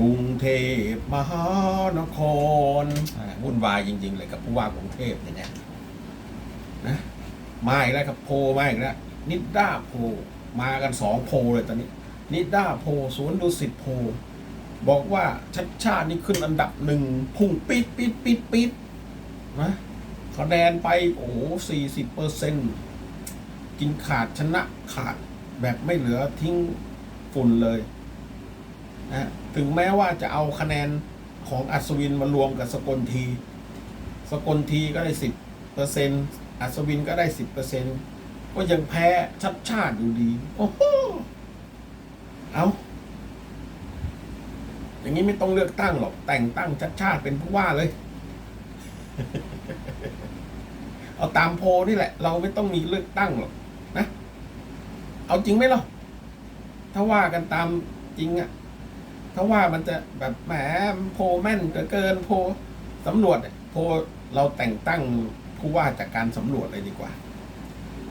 กรุงเทพมหานครอ่าวุ่นวายจริง ๆ เลยกับผู้ว่ากรุงเทพเนี่ยนะนะมาอีกแล้วครับโพลมาอีกแล้วนิดด้าโพลมากันสองโพลเลยตอนนี้ นิดด้าโพลสวนดุสิตโพลบอกว่าชัดชาตินี่ขึ้นอันดับหนึ่งพุ่งปิดปิดปิดปิดนะคะแนนไปโอ้สี่สิบเปอร์เซ็นกินขาดชนะขาดแบบไม่เหลือทิ้งฝุ่นเลย นะถึงแม้ว่าจะเอาคะแนนของอัศวินมารวมกับสกลที สกลทีก็ได้สิบเปอร์เซ็นต์อัศวินก็ได้สิบเปอร์เซ็นต์ก็ยังแพ้ชัดชาติอยู่ดี โอ้โหเอาอย่างนี้ไม่ต้องเลือกตั้งหรอก แต่งตั้งชัดชาติเป็นผู้ว่าเลย เอาตามโพนี่แหละ เราไม่ต้องมีเลือกตั้งหรอกนะ เอาจริงไหมล่ะถ้าว่ากันตามจริงอะ ถ้าว่ามันจะแบบแหมโพแม่นเกินโพสำรวจโพเราแต่งตั้งผู้ว่าจากการสำรวจเลยดีกว่า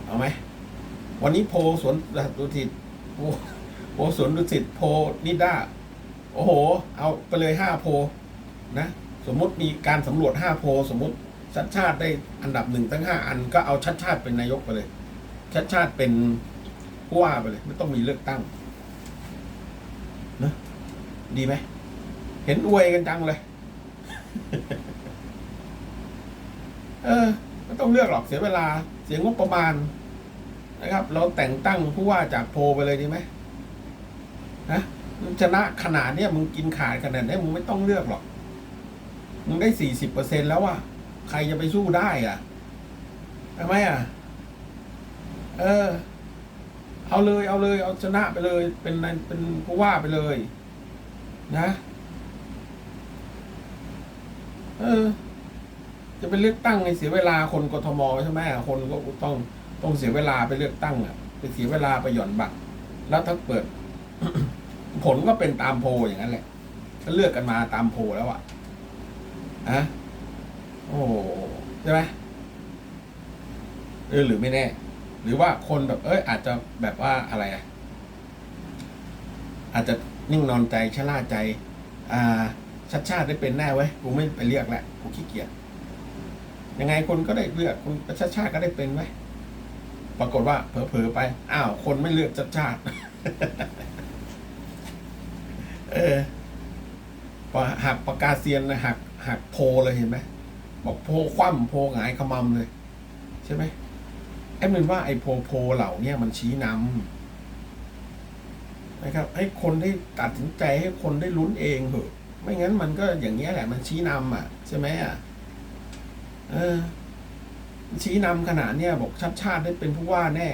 เอาไหม วันนี้โพสวนดุสิตโพโพสวนดุสิตโพนิด้าโอ้โห เอาไปเลยห้าโพนะ สมมติมีการสำรวจห้าโพสมมติชัดชาติได้อันดับหนึ่งตั้งห้าอันก็เอาชัดชาติเป็นนายกไปเลย ชัดชาติเป็นผู้ว่าไปเลย ไม่ต้องมีเลือกตั้งนะ ดีไหม เห็นอวยกันจังเลย เออไม่ต้องเลือกหรอกเสียเวลา เสียงบประมาณ นะครับ เราแต่งตั้งผู้ว่าจากโพไปเลยดีไหมนะมึงชนะขนาดเนี้ยมึงกินขาดขนาดนี้มึงไม่ต้องเลือกหรอก มึงได้สี่สิบเปอร์เซ็นแล้วว่าใครจะไปสู้ได้อะทำไมอะ เออ เอาเลย เอาเลย เอาชนะไปเลย เป็นเป็นผู้ว่าไปเลย นะ เออ จะไปเลือกตั้งในเสียเวลาคนกทมใช่ไหมคนก็ต้องต้องเสียเวลาไปเลือกตั้งอะไปเสียเวลาไปหย่อนบัตรแล้วถ้าเปิด ผลก็เป็นตามโพอย่างนั้นแหละก็เลือกกันมาตามโพแล้วอะอะโอ้ใช่ไหมเออหรือไม่แน่ หรือว่าคนแบบ เอ้ยอาจจะแบบว่าอะไรอะอาจจะ นิ่งนอนใจชะล่าใจ อ่าชัดชาติได้เป็นแน่ไว้กูไม่ไปเรียกแล้วกูขี้เกียจยังไงคนก็ได้เลือกคุณชัดชาติก็ได้เป็นไว้ปรากฏว่าเผลอๆไป อ้าว คนไม่เลือกชัดชาติ เออพอหักปากกาเซียนนะหักหักโพเลยเห็นไหมบอกโพคว่ำโพหงายขมำเลย ใช่ไหมไอ้มันว่าไอ้โพโพเหล่าเนี้ยมันชี้นำ นะครับ ให้คนได้ตัดสินใจให้คนได้ลุ้นเองเถอะไม่งั้นมันก็อย่างเงี้ยแหละมันชี้นำอะใช่ไหมอะเออ ชี้นำขนาดเนี้ยบอกชัดชาติได้เป็นผู้ว่าแน่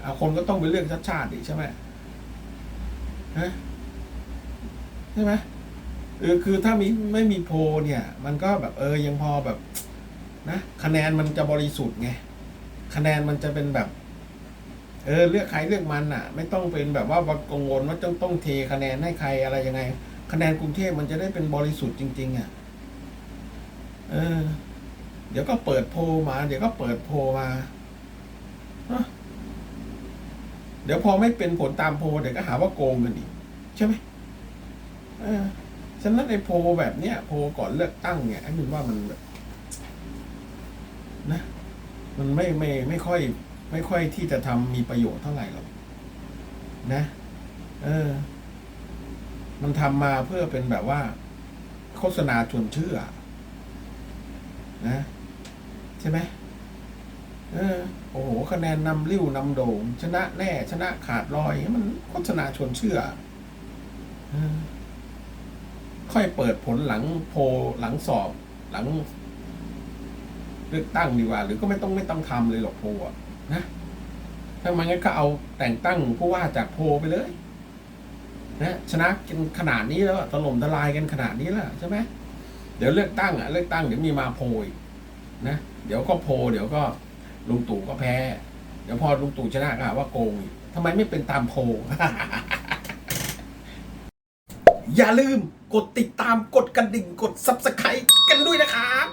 เอาคนก็ต้องไปเลือกชัดชาติดิใช่ไหมฮะใช่ไหมเออคือถ้ามีไม่มีโพเนี่ย มันก็แบบเออยังพอแบบ นะคะแนนมันจะบริสุทธิ์ไงคะแนนมันจะเป็นแบบ เออเลือกใครเลือกมันอะ ไม่ต้องเป็นแบบว่ากังวลว่าต้องต้องเทคะแนนให้ใครอะไรยังไง คะแนนกรุงเทพมันจะได้เป็นบริสุทธิ์จริง ๆ อะ เออ เดี๋ยวก็เปิดโพลมา เดี๋ยวก็เปิดโพลมาเดี๋ยวพอไม่เป็นผลตามโพลเดี๋ยวก็หาว่าโกงกันอีกใช่ไหมเออฉะนั้นไอ้โพลแบบเนี้ยโพลก่อนเลือกตั้งเนี่ยไอ้มันว่ามันแบบนะ มันไม่ไม่ไม่ค่อย ไม่ค่อยที่จะทำมีประโยชน์เท่าไหร่หรอกนะ เออ มันทำมาเพื่อเป็นแบบว่า โฆษณาชวนเชื่อ นะ ใช่ไหมเออ โอ้โห คะแนนนำริ้วนำโด่ง ชนะแน่ ชนะขาดลอย มันโฆษณาชวนเชื่ออค่อยเปิดผลหลังโพหลังสอบ หลัง เลือกตั้งดีกว่า หรือก็ไม่ต้องไม่ต้องทำเลยหรอกโพลอะ นะถ้ามันงั้นก็เอาแต่งตั้งผู้ว่าจากโพลไปเลย นะชนะกันขนาดนี้แล้วถล่มทลายกันขนาดนี้แล้วใช่ไหมเดี๋ยวเลือกตั้งอะเลือกตั้งเดี๋ยวมีมาโพลอีกนะเดี๋ยวก็โพลเดี๋ยวก็ลุงตู่ก็แพ้ เดี๋ยวพอลุงตู่ชนะก็ว่าโกงอีกทำไมไม่เป็นตามโพลอย่าลืมกดติดตามกดกระดิ่งกด subscribe กันด้วยนะครับ